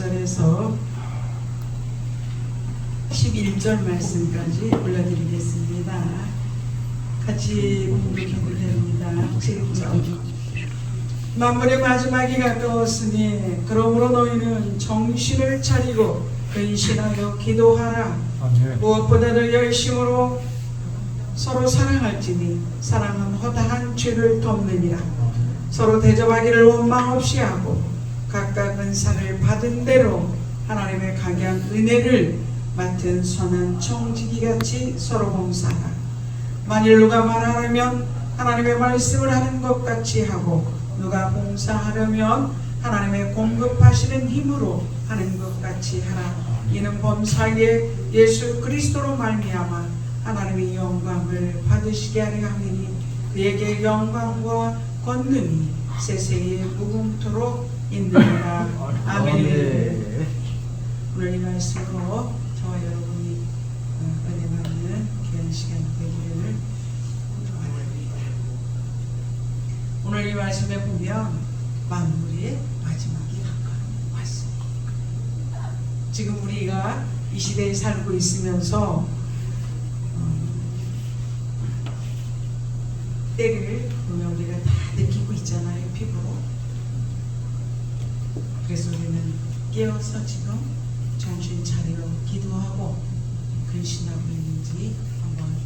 8절에서 11절 말씀까지 올려드리겠습니다. 같이 공독해도 됩니다. 7절 만물의 마지막이 가까웠으니 그러므로 너희는 정신을 차리고 근신하여 기도하라. 무엇보다도 열심으로 서로 사랑할지니 사랑은 허다한 죄를 덮느니라 서로 대접하기를 원망 없이 하고 각각 은사를 받은 대로 하나님의 강한 은혜를 맡은 선한 청지기같이 서로 봉사하라. 만일 누가 말하려면 하나님의 말씀을 하는 것 같이 하고 누가 봉사하려면 하나님의 공급하시는 힘으로 하는 것 같이 하라. 이는 범사에 예수 그리스도로 말미암아 하나님의 영광을 받으시게 하려 함이니 그에게 영광과 권능이 세세에 무궁토록 있느니라 아멘 오늘 이 말씀으로 저와 여러분이 어, 은혜 받는 귀한 시간 되기를 축원합니다. 오늘 이 말씀에 보면 만물의 마지막이 가까이 왔습니다. 지금 우리가 이 시대에 살고 있으면서 어, 때를 보면 우리가 다 느끼고 있잖아요 피부로. 그래서 우리는 깨어서 지금 정신 차려 기도하고 근신하고 있는지 한번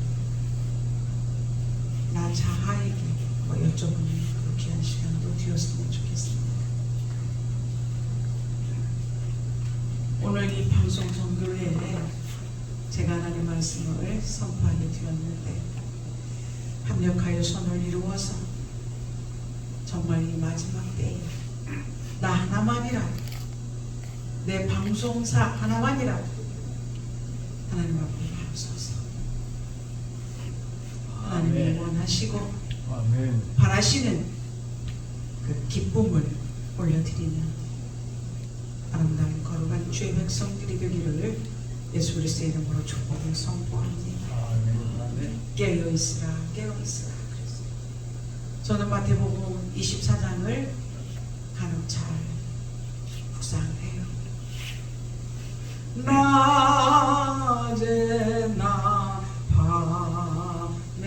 나 자아에게 뭐 여쭤보는 그 귀한 시간도 되었으면 좋겠습니다. 오늘 이 방송 선교회에 제가 하나님 말씀을 선포하게 되었는데 합력하여 손을 이루어서 정말 이 마지막 때에 나 하나만이라 내 방송사 하나만이라 하나님 앞에 하소서 하나님이 원하시고 아멘. 바라시는 그 기쁨을 올려드리는 아름다운 거룩한 주의 백성들이 되기를 예수 그리스도의 이름으로 축복을 선포합니다. 깨어 있으라 깨어 있으라 그랬어요. 저는 마태복음 24장을 간혹 잘 묵상해요. 낮에 나 밤에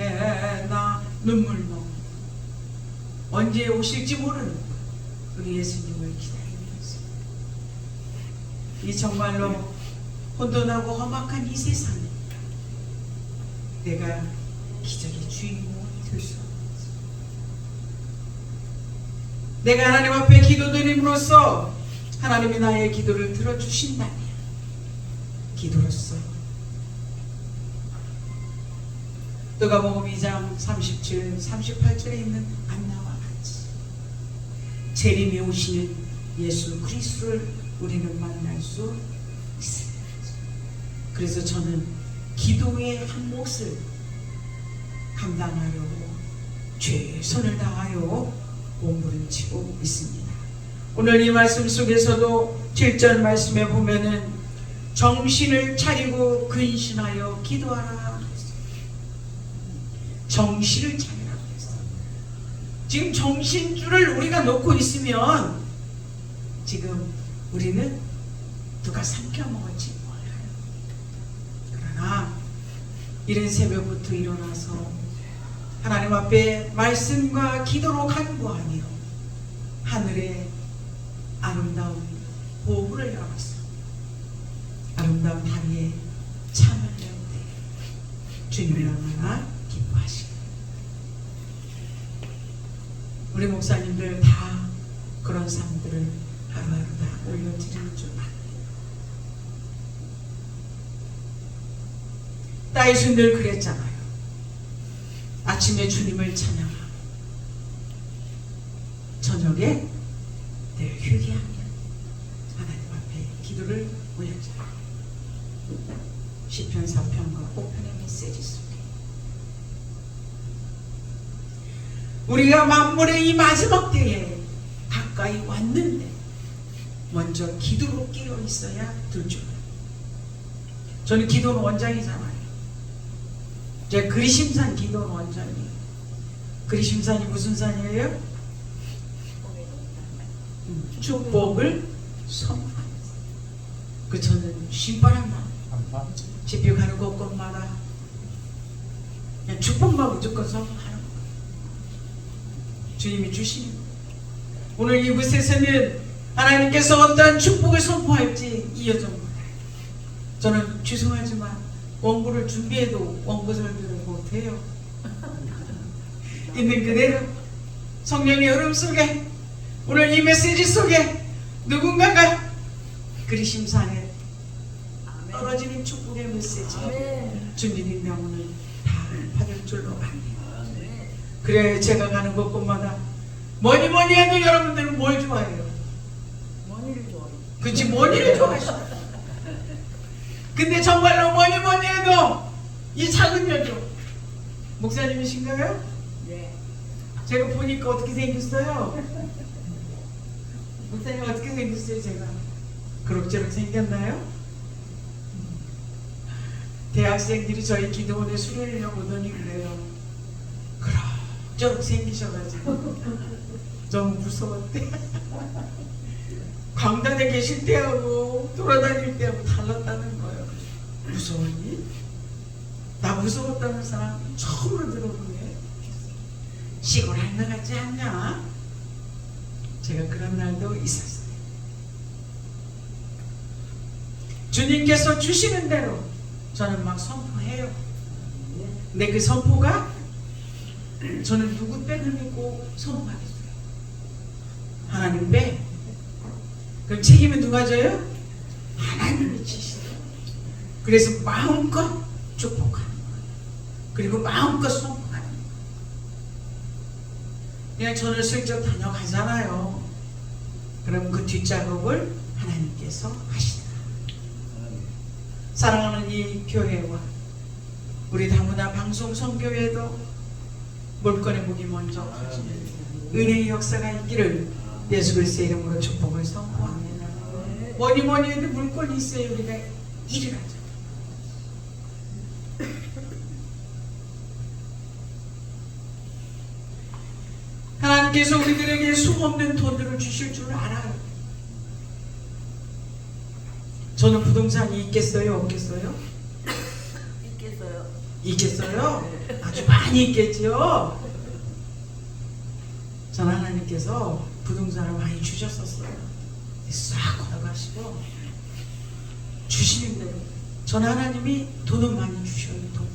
나 눈물로 언제 오실지 모르는 우리 예수님을 기다리면서 이 정말로 혼돈하고 험악한 이 세상에 내가 기적의 주인공이 될 수 없는 내가 하나님 앞에 기도드림으로써 하나님이 나의 기도를 들어주신다면 기도로서 누가복음 2장 37, 38절에 있는 안나와 같이 재림에 오시는 예수 그리스도를 우리는 만날 수 있습니다. 그래서 저는 기도의 한 몫을 감당하려고 최선을 다하여 공부를 치고 있습니다. 오늘 이 말씀 속에서도 7절 말씀에 보면은 정신을 차리고 근신하여 기도하라. 정신을 했어요. 지금 정신줄을 우리가 놓고 있으면 지금 우리는 누가 삼켜먹을지 몰라요. 그러나 이른 새벽부터 일어나서 하나님 앞에 말씀과 기도로 간구하며 하늘의 아름다운 보물을 열었어. 아름다운 다리에 참을 내는데 주님이 얼마나 기뻐하시고 우리 목사님들 다 그런 삶들을 하루하루 다 올려드리는 줄 압니다. 다윗은 늘 그랬잖아요. 아침에 주님을 찬양하고 저녁에 늘 휴게하며 하나님 앞에 기도를 올려줘요. 시편 4편과 5편의 메시지 속에 우리가 만물의 이 마지막 때에 가까이 왔는데 먼저 기도로 깨어 있어야 될 줄. 저는 기도는 원장이잖아요. 제 그리심산 기도는 원장이에요. 그리심산이 무슨 산이에요? 음, 축복을 선포하는 산. 그 저는 신바람만? 집에 가는 곳곳마다 축복만 무조건 거예요. 주님이 주시는 거예요. 오늘 이곳에서는 하나님께서 어떠한 축복을 선포할지 이어져 몰라요. 저는 죄송하지만 원고를 준비해도 원고 설교를 못해요. 있는 그대로 성령의 흐름 속에 오늘 이 메시지 속에 누군가가 그리심산에 떨어지는 축복의 메시지 준비된 오늘 다 받을 줄로 압니다. 그래 제가 가는 곳곳마다 뭐니 뭐니 해도 여러분들은 뭘 좋아해요? 머니를 좋아해. 그치 뭐니를 좋아하시나? 근데 정말로 뭐니 뭐니 해도 이 작은 여조 목사님이신가요? 네. 제가 보니까 어떻게 생겼어요? 목사님 어떻게 생겼어요 제가? 그럭저럭 생겼나요? 대학생들이 저희 기도원에 수련회를 오더니 그래요 그럭저럭 생기셔가지고 너무 무서웠대 강단에 계실 때하고 돌아다닐 때하고 달랐다는 거예요 무서웠니? 나 무서웠다는 사람 처음으로 들어보네 시골 할매 같지 않냐? 제가 그런 날도 있었어요. 주님께서 주시는 대로 저는 막 선포해요. 근데 그 선포가 저는 누구 백을 믿고 선포하겠어요? 하나님 백. 그럼 책임은 누가 져요? 하나님이 지시요 그래서 마음껏 축복하는 거예요. 그리고 마음껏 선포하는 거예요. 그냥 저는 슬쩍 다녀가잖아요. 그럼 그 뒷작업을 하나님께서 하시더라. 사랑하는 이 교회와 우리 다문화 방송 성교회도 물건의 목이 먼저 은혜의 역사가 있기를 예수 그리스도의 이름으로 축복을 선포합니다. 뭐니 뭐니 해도 물건이 있어야 우리가 일을 하죠. 하나님께서 우리들에게 수없는 돈들을 주실 줄 알아요. 저는 부동산이 있겠어요, 없겠어요? 있겠어요. 있겠어요? 아주 많이 있겠지요. 전 하나님께서 부동산을 많이 주셨었어요. 싹 걷어가시고 주시는 대로 전 하나님이 돈은 많이 주셔요, 돈.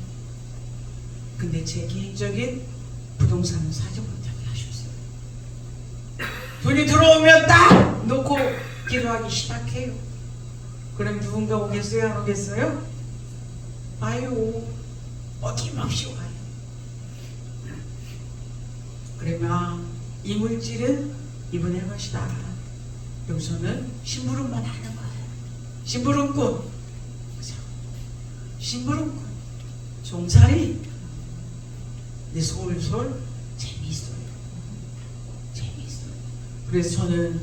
근데 제 개인적인 부동산은 사지 못하게 하셨어요. 돈이 들어오면 딱 놓고 기도하기 시작해요. 그럼 누군가 오겠어요, 안 오겠어요? 와요. 어김없이 와요. 그러면 이 물질은 이분의 것이다. 여기서는 심부름만 하는 거예요. 심부름꾼. 심부름꾼. 종살이. 내 솔솔 재미있어요. 재미있어요. 그래서 저는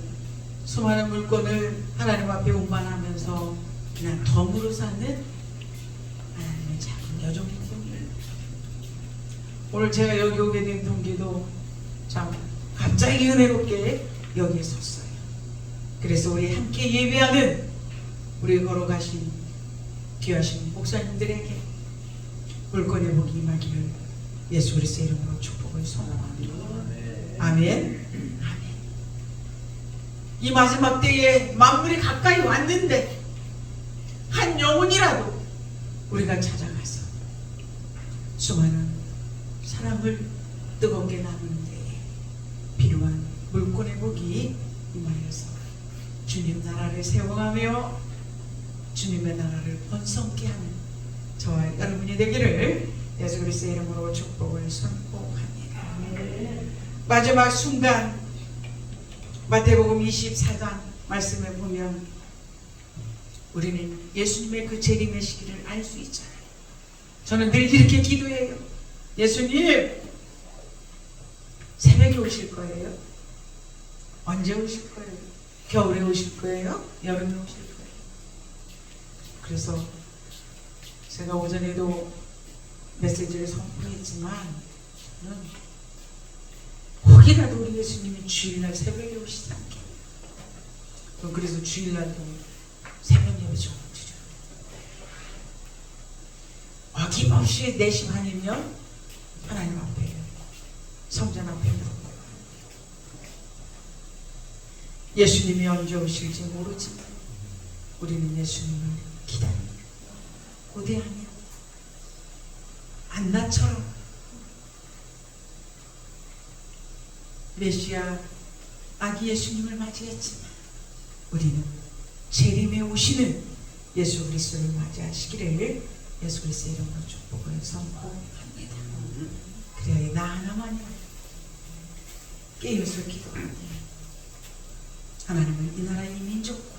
수많은 물건을 하나님 앞에 운반하면서 그냥 덤으로 사는 하나님의 작은 여종이 뿐이에요. 오늘 제가 여기 오게 된 동기도 참 갑자기 은혜롭게 여기에 섰어요. 그래서 우리 함께 예배하는 우리 걸어가신 귀하신 목사님들에게 물건의 복이 임하기를 예수 그리스도 이름으로 축복을 선언합니다. 아멘. 아멘. 이 마지막 때에 만물이 가까이 왔는데 한 영혼이라도 우리가 찾아가서 수많은 사랑을 뜨겁게 나누는 데에 필요한 물건의 복이 임하여서 주님 나라를 세워가며 주님의 나라를 번성케 하는 저와 여러분이 되기를 예수 그리스도의 이름으로 축복을 선포합니다. 마지막 순간 마태복음 24장 말씀에 보면 우리는 예수님의 그 재림의 시기를 알 수 있잖아요. 저는 늘 이렇게 기도해요. 예수님 새벽에 오실 거예요? 언제 오실 거예요? 겨울에 오실 거예요? 여름에 오실 거예요? 그래서 제가 오전에도 메시지를 선포했지만 혹이라도 우리 예수님이 주일날 새벽에 오시지 않겠냐 그래서 주일날도 새벽 예배 좀 드려 어김없이 4시 반이면 하나님 앞에 성전 앞에 예수님이 언제 오실지 모르지만 우리는 예수님을 기다립니다. 고대하며 안나처럼 메시아 아기 예수님을 맞이했지만 우리는 재림에 오시는 예수 그리스도를 맞이하시기를 예수 그리스도의 이름으로 축복을 선포합니다. 그래야 나 하나만이 깨어서 기도합니다. 하나님은 이 나라의 민족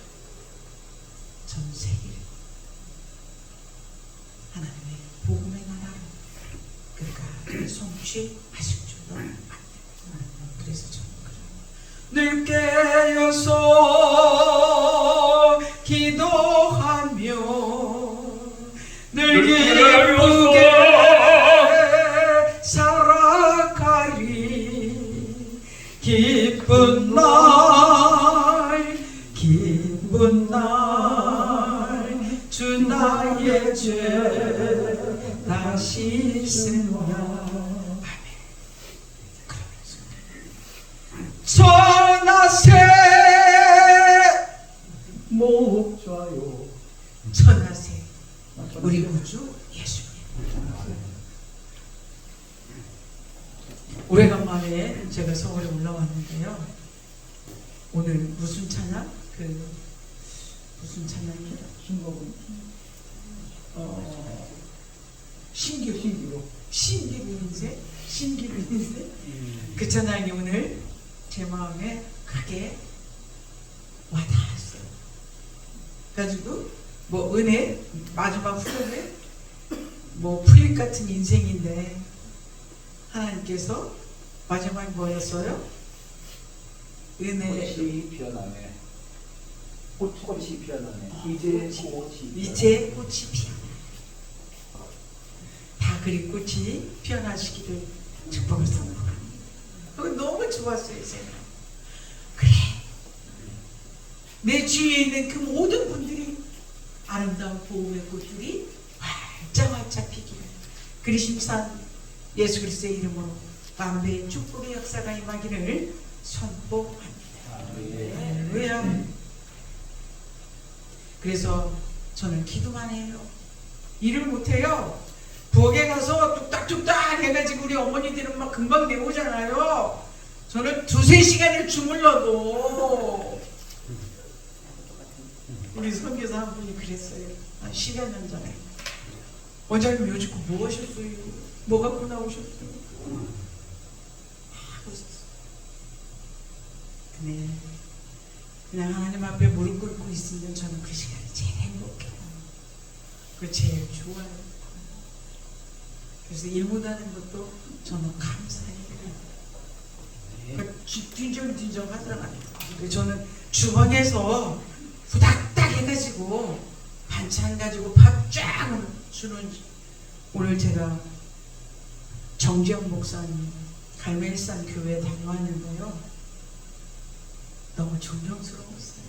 씻으며 아멘 그러면서 천하세 목좌요 천하세 우리 구주 예수님 오래간만에 제가 서울에 올라왔는데요 오늘 무슨 찬양? 그 무슨 찬양이에요? 신곡은 어, 신기루 신기로 신기루 인생? 신기루 인생? 그 찬양이 오늘 제 마음에 크게 와닿았어요. 가지고 뭐 은혜 마지막 후렴에 뭐 프릴 같은 인생인데 하나님께서 마지막에 뭐였어요? 은혜 꽃이 피어나네 꽃, 꽃이 피어나네 이제 꽃이 이제 꽃이 피어나. 다 그리 꽃이 피어나시기를 축복을 선포합니다. 너무 좋았어요, 제가. 그래. 내 주위에 있는 그 모든 분들이 아름다운 보험의 꽃들이 활짝활짝 피기를 그리심산 예수 그리스도의 이름으로 만배의 축복의 역사가 임하기를 선포합니다. 할렐루야. 그래서 저는 기도만 해요. 일을 못해요. 부엌에 가서 뚝딱뚝딱 해가지고 우리 어머니들은 막 금방 내오잖아요. 저는 두세 시간을 주물러도 우리 선교사 한 분이 그랬어요. 한 10여 년 전에. 원장님 요즘 뭐 하셨어요? 뭐 갖고 나오셨어요? 하고 있었어요. 근데 그냥 하나님 앞에 무릎 꿇고 있으면 저는 그 시간이 제일 행복해요. 그 제일 좋아요. 그래서 일 못하는 것도 저는 감사해요. 그 뒤정뒤정 하잖아요. 저는 주방에서 후닥 닥 해가지고 반찬 가지고 밥 쫙 주는 오늘 제가 정지영 목사님 갈멜산 교회 다녀왔는데요. 너무 존경스러웠어요.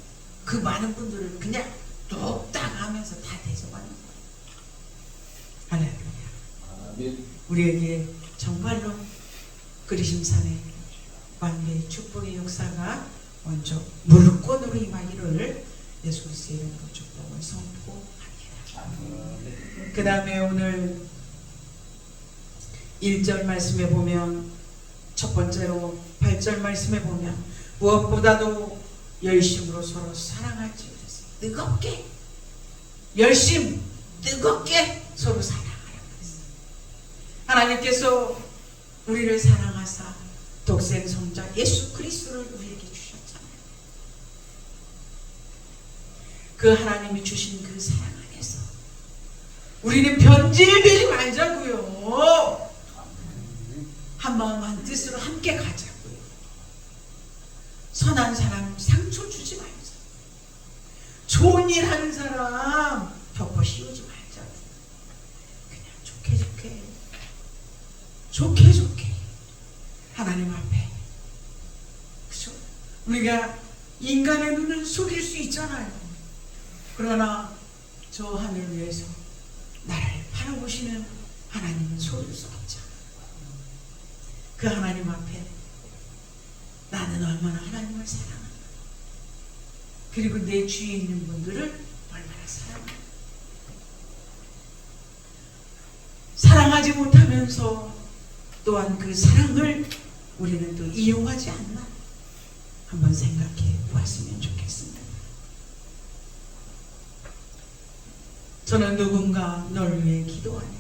그 많은 분들을 그냥 뚝딱 하면서 다 대접하는 거예요. 할렐루야. 아멘 우리에게 정말로 그리심산의 만배의 축복의 역사가 먼저 물권으로 임하기를 예수 그리스도의 이름으로 축복을 선포합니다. 그 다음에 오늘 1절 말씀에 보면 첫 번째로 8절 말씀에 보면 무엇보다도 열심으로 서로 사랑할지 그랬어요. 뜨겁게 열심 뜨겁게 서로 사랑하라고 했어요. 하나님께서 우리를 사랑하사 독생 성자 예수 그리스도를 우리에게 주셨잖아요. 그 하나님이 주신 그 사랑 안에서 우리는 변질되지 말자고요. 한 마음 한 뜻으로 함께 가자고요. 선한 사람 상처 주지 말자. 좋은 일 하는 사람 덮어 씌우지 말자고. 그냥 좋게 좋게 좋게 좋게 하나님 앞에 그죠? 우리가 인간의 눈을 속일 수 있잖아요. 그러나 저 하늘 위에서 나를 바라보시는 하나님은 속일 수 없죠. 그 하나님 앞에 나는 얼마나 하나님을 사랑하나 그리고 내 주위에 있는 분들을 얼마나 사랑하나 사랑하지 못하면서 또한 그 사랑을 우리는 또 이용하지 않나 한번 생각해 보았으면 좋겠습니다. 저는 누군가 널 위해 기도하니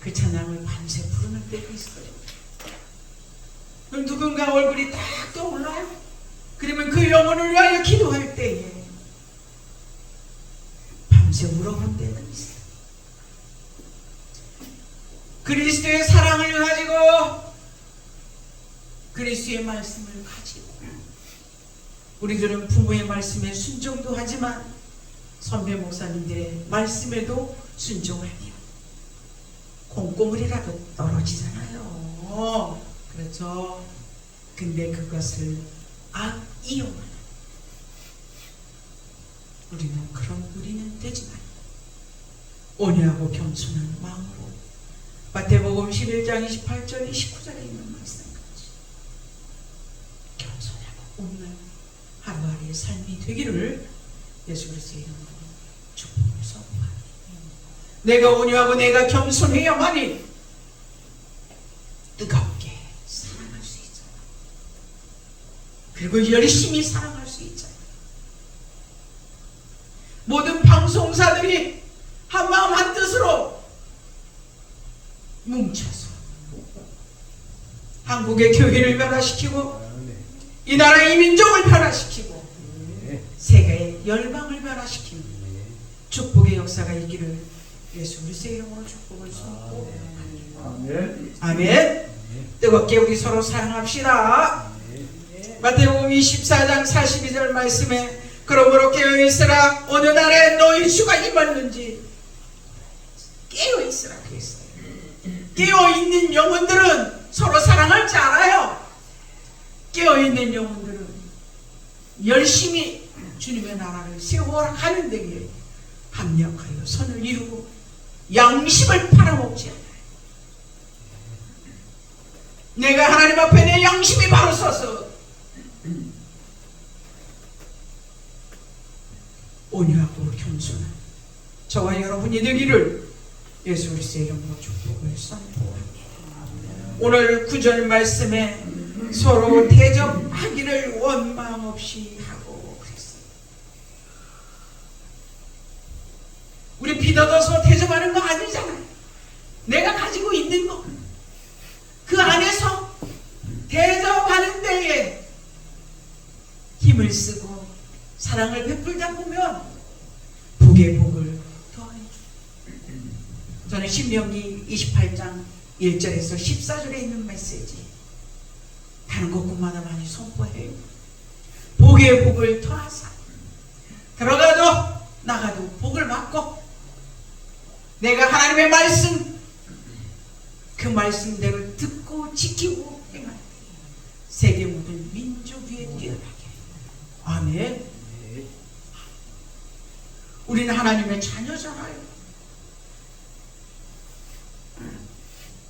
그 찬양을 밤새 부르는 때도 있어요. 그럼 누군가 얼굴이 딱 떠올라요. 그러면 그 영혼을 위하여 기도할 때에 밤새 울어본 때도 있어요. 그리스도의 사랑을 가지고 그리스도의 말씀을 가지고 우리들은 부모의 말씀에 순종도 하지만 선배 목사님들의 말씀에도 순종하며 콩고물이라도 떨어지잖아요. 그렇죠. 근데 그것을 악이용하는 우리는 그런 우리는 되지만 온유하고 겸손한 마음으로 마태복음 11장 28절 29절에 있는 말씀까지 겸손하고 온유한 하루하루의 삶이 되기를 예수 그리스도의 이름으로 선포합니다. 내가 온유하고 내가 겸손해야만이 뜨겁게 사랑할 수 있잖아. 그리고 열심히 사랑할 수 있잖아. 모든 방송사들이 한 마음 한 뜻으로 뭉쳐서 한국의 교회를 변화시키고 이 나라의 민족을 변화시키고 세계의 열방을 변화시키는 축복의 역사가 있기를 예수 그리스도의 이름으로 축복을 선포. 아멘. 아멘. 뜨겁게 우리 서로 사랑합시다. 마태복음 24장 42절 말씀에 그러므로 깨어 있으라 어느 날에 너희 주가 임했는지 깨어 있으라 그랬어요. 깨어 있는 영혼들은 서로 사랑할 줄 알아요. 깨어 있는 영혼들은 열심히 주님의 나라를 세워가는 데에 합력하여 선을 이루고 양심을 팔아먹지 않아요. 내가 하나님 앞에 내 양심이 바로 서서 온유하고 겸손한 저와 여러분이 되기를 예수 그리스도의 이름으로 축복을 선포합니다. 오늘 구절 말씀에 서로 대접하기를 원망 없이 하고 그랬어요. 우리 빚어둬서 대접하는 거 아니잖아요. 내가 가지고 있는 거. 그 안에서 대접하는 데에 힘을 쓰고 사랑을 베풀다 보면 복의 복을 더해줘. 저는 신명기 28장 1절에서 14절에 있는 메시지 다른 곳곳마다 많이 선포해요. 복의 복을 더하사 들어가도 나가도 내가 하나님의 말씀 그 말씀대로 듣고 지키고 행할 때 세계 모든 민족 위에 뛰어나게. 아멘. 우리는 하나님의 자녀잖아요.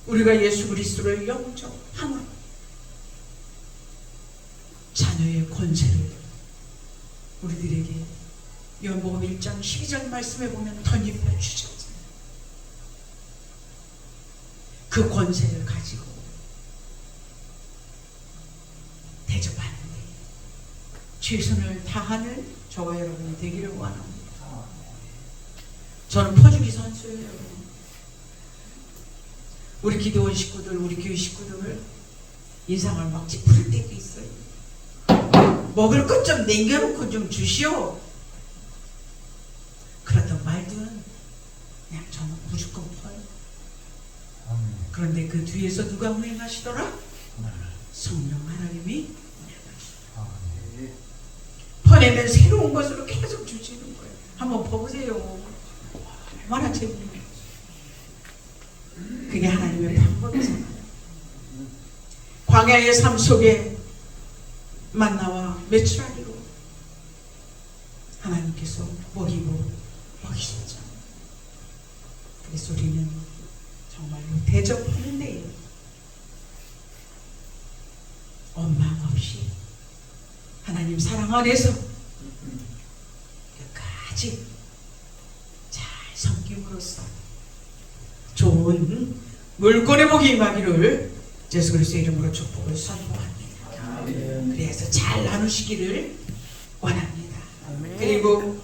우리가 예수 그리스도를 영접함으로 자녀의 권세를 우리들에게 연복음 1장 12절 말씀에 보면 덧입혀 주셨잖아요 그 권세를 가지고 대접하는데 최선을 다하는 저와 여러분이 되기를 원합니다. 저는 퍼주기 선수예요. 우리 기도원 식구들, 우리 교회 식구들 인상을 막 찌푸릴 때도 있어요. 먹을 것 좀 남겨놓고 좀 주시오. 그렇단 말든 그냥 저는 무조건 퍼요. 그런데 그 뒤에서 누가 운행하시더라? 성령 하나님이 운행하시더라. 퍼내면 새로운 것으로 계속 주시는 거예요. 한번 퍼보세요. 얼마나 재밌는 그게 하나님의 방법이잖아요. 광야의 삶 속에 만나와 메추라기로 하나님께서 먹이고 먹이셨죠. 그래서 우리는 대접하는 데요. 원망 없이 하나님 사랑 안에서 끝까지 잘 섬김으로써 좋은 물건의 복이 임하기를 예수 그리스도 이름으로 축복을 선포합니다. 그래서 잘 나누시기를 원합니다. 그리고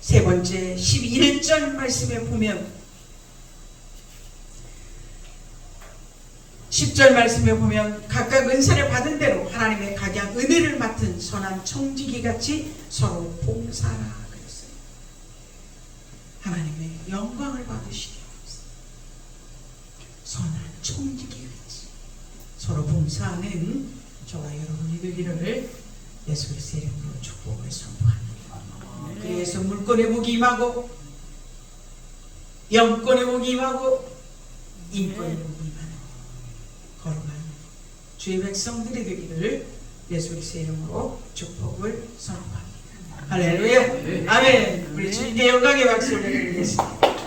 세 번째 11절 말씀에 보면 10절 말씀에 보면 각각 은사를 받은 대로 하나님의 각양 은혜를 맡은 선한 청지기 같이 서로 봉사라 그랬어요. 하나님의 영광을 위해서 선한 청지기 같이 서로 봉사하는 저와 여러분이 되기를 예수 그리스도의 이름으로 축복을 선포합니다. 그래서 물권의 복이 임하고 영권의 복이 임하고 인권의 복이 거룩한 주의 백성들이 되기를 예수 그리스도의 이름으로 축복을 선포합니다. 할렐루야. 아멘. 우리 주님의 영광의 박수를 드리겠습니다.